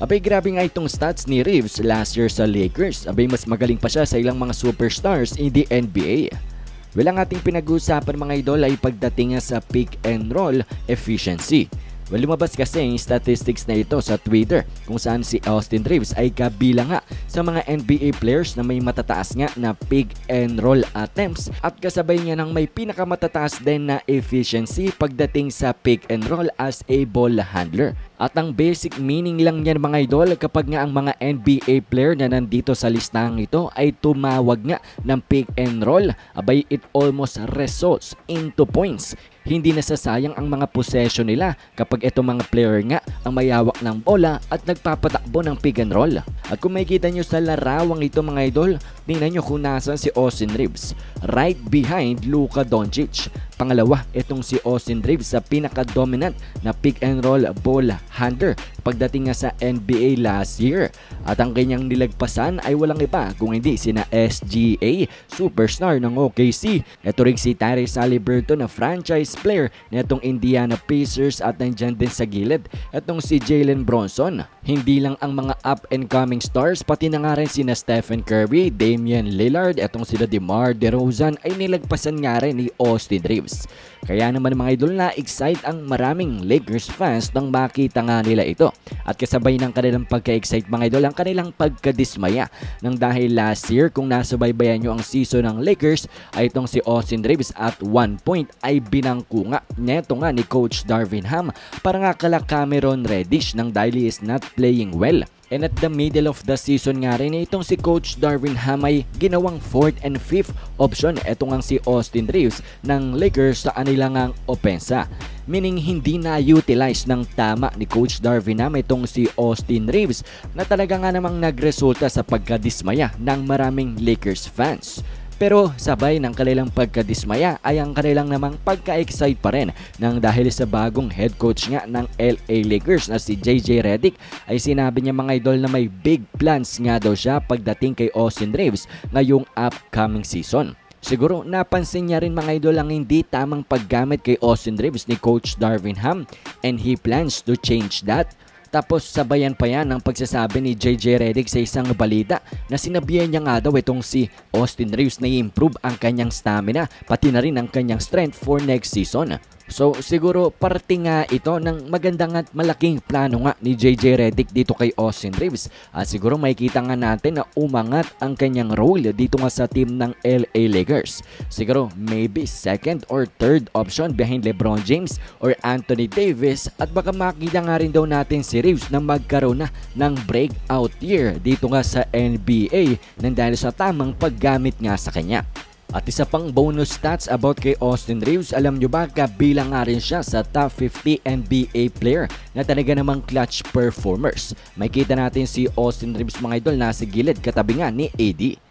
Abay grabe nga itong stats ni Reeves last year sa Lakers. Abay mas magaling pa siya sa ilang mga superstars in the NBA. Well, ang ating pinag-uusapan mga idol ay pagdating sa pick and roll efficiency. Well, lumabas kasi yung statistics na ito sa Twitter kung saan si Austin Reeves ay kabilang nga sa mga NBA players na may matataas nga na pick and roll attempts at kasabay niya ng may pinakamatataas din na efficiency pagdating sa pick and roll as a ball handler. At ang basic meaning lang niyan mga idol kapag nga ang mga NBA player na nandito sa listahan ito ay tumawag nga ng pick and roll, abay it almost results into points. Hindi nasasayang ang mga possession nila kapag itong mga player nga ang mayawak ng bola at nagpapatakbo ng pick and roll. At kung makikita nyo sa larawang ito mga idol, tingnan nyo kung nasan si Austin Reeves. Right behind Luka Doncic. Pangalawa, itong si Austin Reeves sa pinaka-dominant na pick and roll ball handler pagdating nga sa NBA last year. At ang kanyang nilagpasan ay walang iba kung hindi sina SGA, superstar ng OKC. Ito rin si Tyrese Halliburton na franchise player netong Indiana Pacers at nandyan din sa gilid. Itong si Jalen Bronson. Hindi lang ang mga up and coming stars, pati na nga rin sina Stephen Curry, Damian Lillard, etong sila DeMar DeRozan ay nilagpasan nga rin ni Austin Reeves. Kaya naman mga idol na excite ang maraming Lakers fans nang makita nga nila ito. At kasabay ng kanilang pagka-excite mga idol ang kanilang pagkadismaya. Nang dahil last year kung nasubaybayan nyo ang season ng Lakers ay itong si Austin Reeves at one point ay binangko nga neto nga ni Coach Darvin Ham para nga kala Cameron Reddish nang dahil is not playing well. And at the middle of the season nga rin itong si Coach Darvin Ham ay ginawang 4th and 5th option. Ito nga si Austin Reeves ng Lakers sa kanilang ang opensa. Meaning hindi na-utilize ng tama ni Coach Darvin Ham itong si Austin Reeves na talaga nga namang nagresulta sa pagkadismaya ng maraming Lakers fans. Pero sabay ng kanilang pagkadismaya ay ang kanilang namang pagka-excite pa rin nang dahil sa bagong head coach nga ng LA Lakers na si JJ Redick ay sinabi niya mga idol na may big plans nga daw siya pagdating kay Austin Reeves ngayong upcoming season. Siguro napansin niya rin mga idol ang hindi tamang paggamit kay Austin Reeves ni Coach Darvin Ham and he plans to change that. Tapos sabayan pa yan ng pagsasabi ni JJ Redick sa isang balita na sinabihan niya nga daw itong si Austin Reeves na i-improve ang kanyang stamina pati na rin ang kanyang strength for next season. So siguro parte nga ito ng magandang at malaking plano nga ni JJ Redick dito kay Austin Reeves. At siguro makikita nga natin na umangat ang kanyang role dito nga sa team ng LA Lakers. Siguro maybe second or third option behind LeBron James or Anthony Davis at baka makita nga rin daw natin si Reeves na magkaroon na ng breakout year dito nga sa NBA nang dahil sa tamang paggamit nga sa kanya. At isa pang bonus stats about kay Austin Reeves, alam nyo ba kabilang nga rin siya sa top 50 NBA player na talaga namang clutch performers. May kita natin si Austin Reeves mga idol nasa gilid katabi nga ni AD.